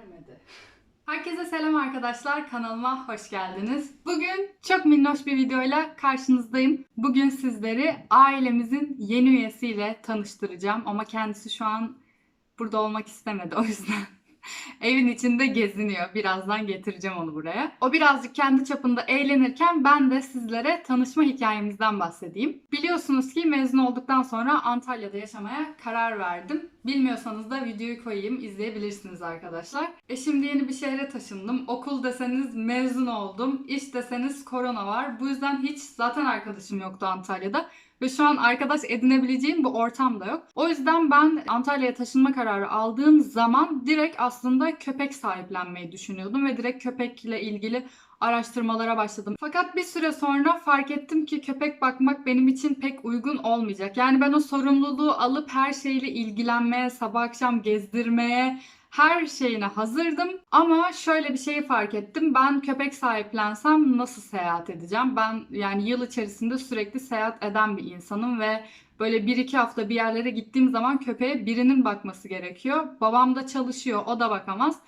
Vermedi. Herkese selam arkadaşlar. Kanalıma hoş geldiniz. Bugün çok minnoş bir videoyla karşınızdayım. Bugün sizleri ailemizin yeni üyesiyle tanıştıracağım. Ama kendisi şu an burada olmak istemedi o yüzden. Evin içinde geziniyor. Birazdan getireceğim onu buraya. O birazcık kendi çapında eğlenirken ben de sizlere tanışma hikayemizden bahsedeyim. Biliyorsunuz ki mezun olduktan sonra Antalya'da yaşamaya karar verdim. Bilmiyorsanız da videoyu koyayım, izleyebilirsiniz arkadaşlar. E şimdi yeni bir şehre taşındım. Okul deseniz mezun oldum. İş deseniz korona var. Bu yüzden hiç zaten arkadaşım yoktu Antalya'da. Ve şu an arkadaş edinebileceğim bir ortam da yok. O yüzden ben Antalya'ya taşınma kararı aldığım zaman direkt aslında köpek sahiplenmeyi düşünüyordum ve direkt köpekle ilgili araştırmalara başladım. Fakat bir süre sonra fark ettim ki köpek bakmak benim için pek uygun olmayacak. Yani ben o sorumluluğu alıp her şeyle ilgilenmeye, sabah akşam gezdirmeye, her şeyine hazırdım ama şöyle bir şeyi fark ettim. Ben köpek sahiplensem nasıl seyahat edeceğim? Ben yani yıl içerisinde sürekli seyahat eden bir insanım ve böyle bir iki hafta bir yerlere gittiğim zaman köpeğe birinin bakması gerekiyor. Babam da çalışıyor, o da bakamaz.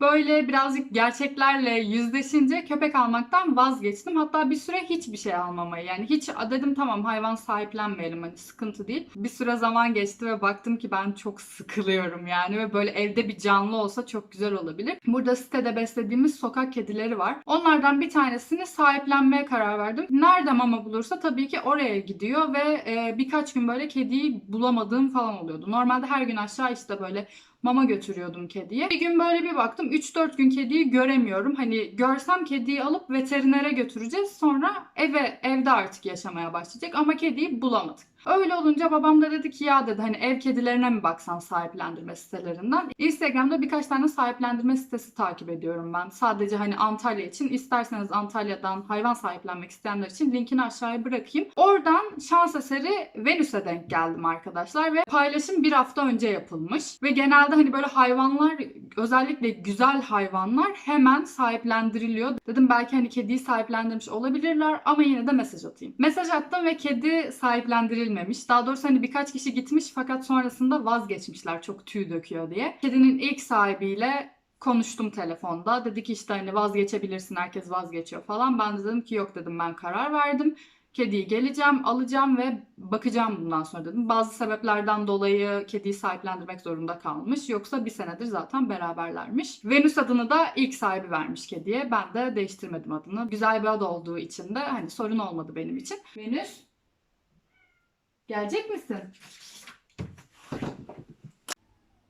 Böyle birazcık gerçeklerle yüzleşince köpek almaktan vazgeçtim. Hatta bir süre hiçbir şey almamayı yani hiç dedim tamam hayvan sahiplenmeyelim hani sıkıntı değil. Bir süre zaman geçti ve baktım ki ben çok sıkılıyorum yani ve böyle evde bir canlı olsa çok güzel olabilir. Burada sitede beslediğimiz sokak kedileri var. Onlardan bir tanesini sahiplenmeye karar verdim. Nerede mama bulursa tabii ki oraya gidiyor ve birkaç gün böyle kediyi bulamadığım falan oluyordu. Normalde her gün aşağı işte böyle mama götürüyordum kediye. Bir gün böyle bir baktım 3-4 gün kediyi göremiyorum. Hani görsem kediyi alıp veterinere götüreceğiz. Sonra eve evde artık yaşamaya başlayacak ama kediyi bulamadık. Öyle olunca babam da dedi ki ya dedi hani ev kedilerine mi baksan sahiplendirme sitelerinden. Instagram'da birkaç tane sahiplendirme sitesi takip ediyorum ben. Sadece hani Antalya için isterseniz Antalya'dan hayvan sahiplenmek isteyenler için linkini aşağıya bırakayım. Oradan şans eseri Venüs'e denk geldim arkadaşlar ve paylaşım bir hafta önce yapılmış. Ve genelde hani böyle hayvanlar özellikle güzel hayvanlar hemen sahiplendiriliyor. Dedim belki hani kediyi sahiplendirmiş olabilirler ama yine de mesaj atayım. Mesaj attım ve kedi sahiplendirilmemiş. Daha doğrusu hani birkaç kişi gitmiş fakat sonrasında vazgeçmişler çok tüy döküyor diye. Kedinin ilk sahibiyle konuştum telefonda. Dedi ki işte hani vazgeçebilirsin herkes vazgeçiyor falan. Ben de dedim ki yok dedim ben karar verdim. Kediyi geleceğim, alacağım ve bakacağım bundan sonra dedim. Bazı sebeplerden dolayı kediyi sahiplendirmek zorunda kalmış. Yoksa bir senedir zaten beraberlermiş. Venüs adını da ilk sahibi vermiş kediye. Ben de değiştirmedim adını. Güzel bir ad olduğu için de hani sorun olmadı benim için. Venüs, gelecek misin?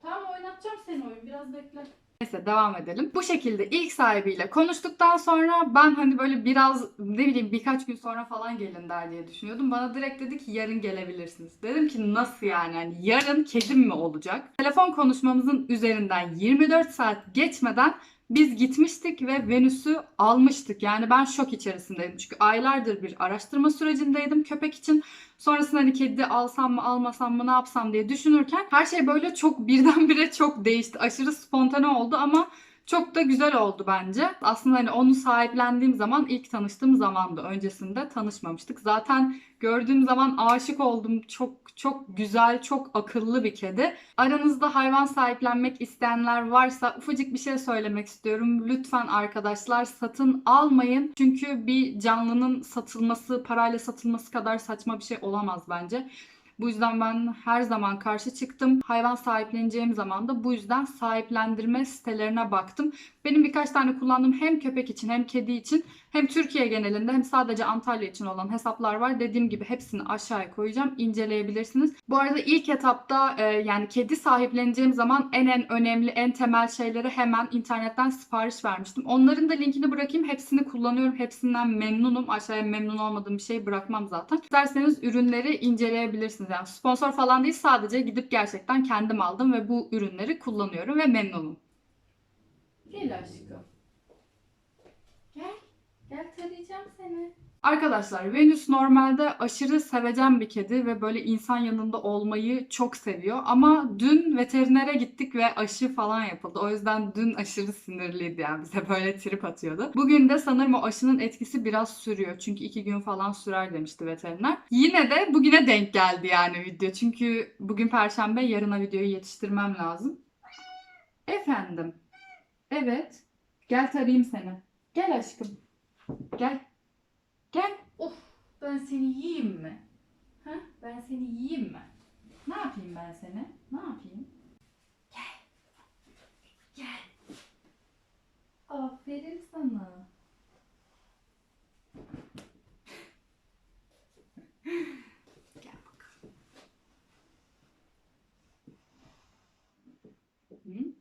Tamam oynatacağım seni oyun. Biraz bekle. Neyse devam edelim. Bu şekilde ilk sahibiyle konuştuktan sonra ben hani böyle biraz ne bileyim birkaç gün sonra falan gelin der diye düşünüyordum. Bana direkt dedi ki yarın gelebilirsiniz. Dedim ki nasıl yani? yani yarın kedim mi olacak? Telefon konuşmamızın üzerinden 24 saat geçmeden biz gitmiştik ve Venüs'ü almıştık. Yani ben şok içerisindeydim. Çünkü aylardır bir araştırma sürecindeydim köpek için. Sonrasında hani kedi alsam mı almasam mı ne yapsam diye düşünürken her şey böyle çok birdenbire çok değişti. Aşırı spontane oldu ama çok da güzel oldu bence. Aslında hani onu sahiplendiğim zaman ilk tanıştığım zamandı. Öncesinde tanışmamıştık. Zaten gördüğüm zaman aşık oldum. Çok çok güzel, çok akıllı bir kedi. Aranızda hayvan sahiplenmek isteyenler varsa ufacık bir şey söylemek istiyorum. Lütfen arkadaşlar satın almayın. Çünkü bir canlının satılması, parayla satılması kadar saçma bir şey olamaz bence. Bu yüzden ben her zaman karşı çıktım. Hayvan sahipleneceğim zaman da bu yüzden sahiplendirme sitelerine baktım. Benim birkaç tane kullandığım hem köpek için hem kedi için hem Türkiye genelinde hem sadece Antalya için olan hesaplar var. Dediğim gibi hepsini aşağıya koyacağım. inceleyebilirsiniz. Bu arada ilk etapta e, yani kedi sahipleneceğim zaman en en önemli, en temel şeyleri hemen internetten sipariş vermiştim. Onların da linkini bırakayım. Hepsini kullanıyorum. Hepsinden memnunum. Aşağıya memnun olmadığım bir şey bırakmam zaten. İsterseniz ürünleri inceleyebilirsiniz. Yani sponsor falan değil sadece gidip gerçekten kendim aldım ve bu ürünleri kullanıyorum ve memnunum. Gel aşkım. Gel. Gel seni. Arkadaşlar Venüs normalde aşırı sevecen bir kedi ve böyle insan yanında olmayı çok seviyor. Ama dün veterinere gittik ve aşı falan yapıldı. O yüzden dün aşırı sinirliydi yani bize böyle trip atıyordu. Bugün de sanırım o aşının etkisi biraz sürüyor. Çünkü iki gün falan sürer demişti veteriner. Yine de bugüne denk geldi yani video. Çünkü bugün perşembe yarına videoyu yetiştirmem lazım. Efendim. Evet. Gel tarayayım seni. Gel aşkım. Gel. Gel. Of ben seni yiyeyim mi? Ha? Ben seni yiyeyim mi? Ne yapayım ben seni? Ne yapayım? Gel. Gel. Aferin sana. Gel bakalım. Hı?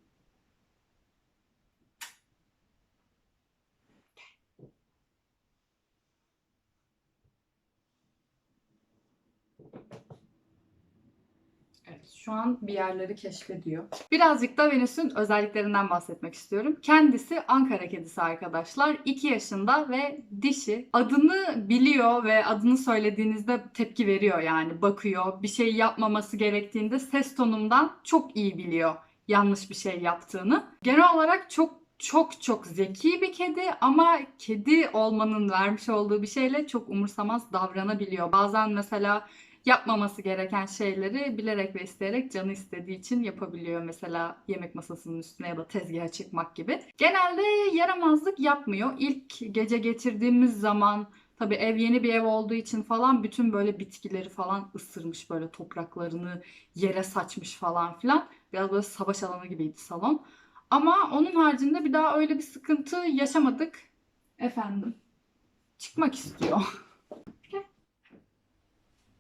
Evet, şu an bir yerleri keşfediyor. Birazcık da Venüs'ün özelliklerinden bahsetmek istiyorum. Kendisi Ankara kedisi arkadaşlar. 2 yaşında ve dişi. Adını biliyor ve adını söylediğinizde tepki veriyor yani. Bakıyor. Bir şey yapmaması gerektiğinde ses tonundan çok iyi biliyor yanlış bir şey yaptığını. Genel olarak çok çok çok zeki bir kedi ama kedi olmanın vermiş olduğu bir şeyle çok umursamaz davranabiliyor. Bazen mesela yapmaması gereken şeyleri bilerek ve isteyerek canı istediği için yapabiliyor. Mesela yemek masasının üstüne ya da tezgaha çıkmak gibi. Genelde yaramazlık yapmıyor. İlk gece getirdiğimiz zaman tabii ev yeni bir ev olduğu için falan bütün böyle bitkileri falan ısırmış böyle topraklarını yere saçmış falan filan. Biraz böyle savaş alanı gibiydi salon. Ama onun haricinde bir daha öyle bir sıkıntı yaşamadık. Efendim. Çıkmak istiyor.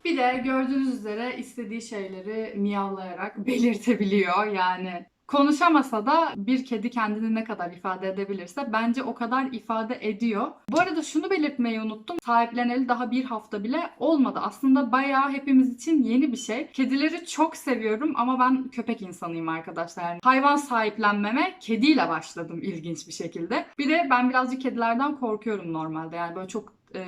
Bir de gördüğünüz üzere istediği şeyleri miyavlayarak belirtebiliyor. Yani konuşamasa da bir kedi kendini ne kadar ifade edebilirse bence o kadar ifade ediyor. Bu arada şunu belirtmeyi unuttum. Sahipleneli daha bir hafta bile olmadı. Aslında bayağı hepimiz için yeni bir şey. Kedileri çok seviyorum ama ben köpek insanıyım arkadaşlar. Yani hayvan sahiplenmeme kediyle başladım ilginç bir şekilde. Bir de ben birazcık kedilerden korkuyorum normalde. Yani böyle çok e,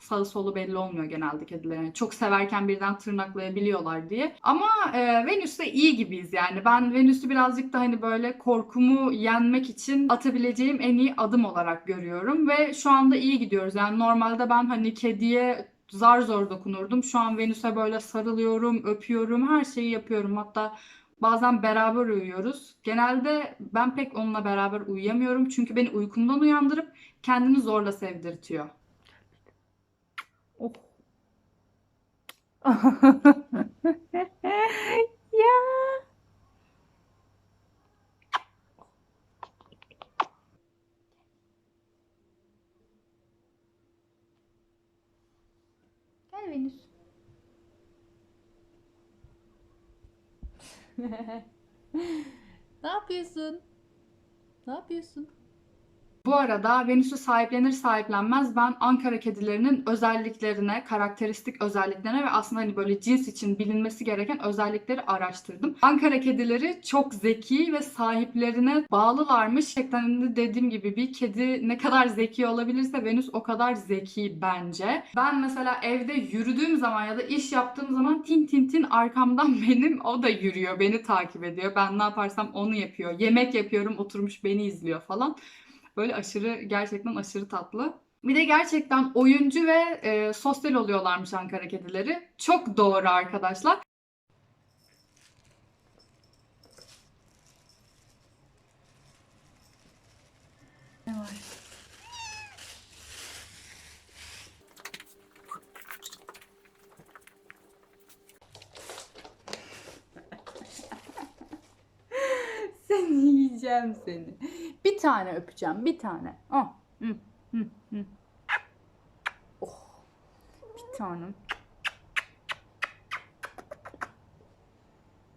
sağı solu belli olmuyor genelde kedilerin. Çok severken birden tırnaklayabiliyorlar diye. Ama e, Venüs'te iyi gibiyiz yani. Ben Venüs'ü birazcık da hani böyle korkumu yenmek için atabileceğim en iyi adım olarak görüyorum. Ve şu anda iyi gidiyoruz. Yani normalde ben hani kediye zar zor dokunurdum. Şu an Venüs'e böyle sarılıyorum, öpüyorum, her şeyi yapıyorum. Hatta Bazen beraber uyuyoruz. Genelde ben pek onunla beraber uyuyamıyorum. Çünkü beni uykumdan uyandırıp kendini zorla sevdirtiyor. Oh. ya. Gel Venüs. ne yapıyorsun? Ne yapıyorsun? Bu arada Venüs'ü sahiplenir sahiplenmez ben Ankara kedilerinin özelliklerine, karakteristik özelliklerine ve aslında hani böyle cins için bilinmesi gereken özellikleri araştırdım. Ankara kedileri çok zeki ve sahiplerine bağlılarmış. Gerçekten de dediğim gibi bir kedi ne kadar zeki olabilirse Venüs o kadar zeki bence. Ben mesela evde yürüdüğüm zaman ya da iş yaptığım zaman tin tin tin arkamdan benim o da yürüyor. Beni takip ediyor. Ben ne yaparsam onu yapıyor. Yemek yapıyorum oturmuş beni izliyor falan. Böyle aşırı gerçekten aşırı tatlı. Bir de gerçekten oyuncu ve e, sosyal oluyorlarmış Ankara kedileri. Çok doğru arkadaşlar. Ne var? Seni yiyeceğim seni. Tane öpeceğim, bir tane. Oh. Hı, hı, hı. Oh. Bir tanem.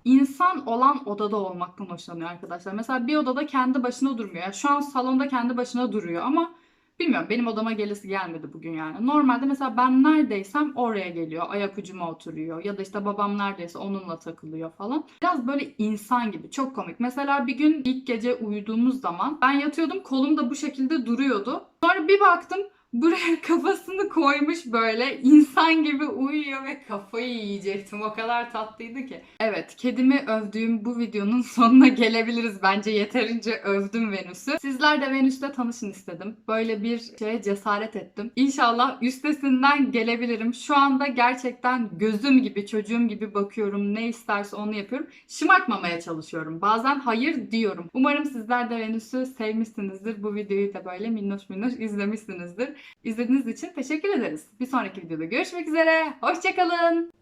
İnsan olan odada olmaktan hoşlanıyor arkadaşlar. Mesela bir odada kendi başına durmuyor. Yani şu an salonda kendi başına duruyor ama bilmiyorum benim odama gelesi gelmedi bugün yani. Normalde mesela ben neredeysem oraya geliyor. Ayak ucuma oturuyor. Ya da işte babam neredeyse onunla takılıyor falan. Biraz böyle insan gibi. Çok komik. Mesela bir gün ilk gece uyuduğumuz zaman ben yatıyordum kolum da bu şekilde duruyordu. Sonra bir baktım buraya kafasını koymuş böyle insan gibi uyuyor ve kafayı yiyecektim. O kadar tatlıydı ki. Evet, kedimi övdüğüm bu videonun sonuna gelebiliriz. Bence yeterince övdüm Venüs'ü. Sizler de Venüs'le tanışın istedim. Böyle bir şeye cesaret ettim. İnşallah üstesinden gelebilirim. Şu anda gerçekten gözüm gibi, çocuğum gibi bakıyorum. Ne isterse onu yapıyorum. Şımartmamaya çalışıyorum. Bazen hayır diyorum. Umarım sizler de Venüs'ü sevmişsinizdir. Bu videoyu da böyle minnoş minnoş izlemişsinizdir. İzlediğiniz için teşekkür ederiz. Bir sonraki videoda görüşmek üzere. Hoşçakalın.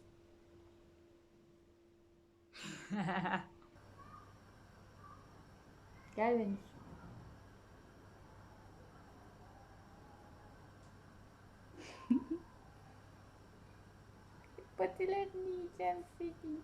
Gel Venüs. Patilerini yiyeceğim seni.